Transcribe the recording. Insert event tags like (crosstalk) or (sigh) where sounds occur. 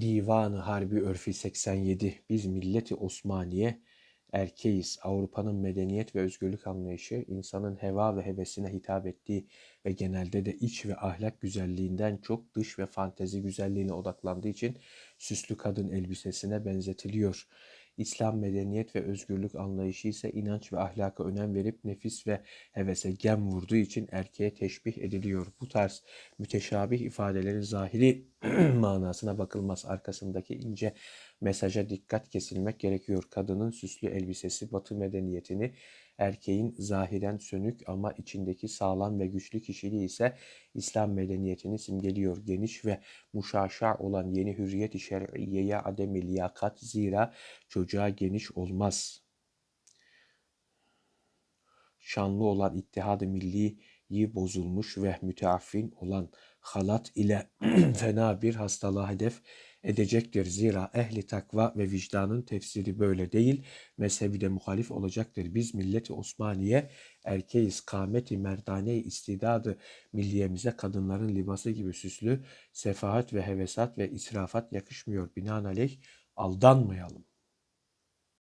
Divanı Harbi Örfi 87 Biz milleti Osmaniye erkeğiz. Avrupa'nın medeniyet ve özgürlük anlayışı insanın heva ve hevesine hitap ettiği ve genelde de iç ve ahlak güzelliğinden çok dış ve fantezi güzelliğine odaklandığı için süslü kadın elbisesine benzetiliyor. İslam medeniyet ve özgürlük anlayışı ise inanç ve ahlaka önem verip nefis ve hevese gem vurduğu için erkeğe teşbih ediliyor. Bu tarz müteşabih ifadelerin zahiri (clears throat) manasına bakılmaz. Arkasındaki ince mesaja dikkat kesilmek gerekiyor. Kadının süslü elbisesi batı medeniyetini, erkeğin zahiren sönük ama içindeki sağlam ve güçlü kişiliği ise İslam medeniyetini simgeliyor. Geniş ve muşaşa olan yeni hürriyet-i şer'iyeye ademi liyakat zira çocuğa geniş olmaz. Şanlı olan ittihad-ı milliyi bozulmuş ve müteaffin olan halat ile (clears throat) fena bir hastalığa hedef edecektir. Zira ehli takva ve vicdanın tefsiri böyle değil, mezhebi de muhalif olacaktır. Biz milleti Osmaniye erkeğiz, kâmeti merdane istidadı milliyemize kadınların libası gibi süslü, sefahat ve hevesat ve israfat yakışmıyor. Binaenaleyh aldanmayalım.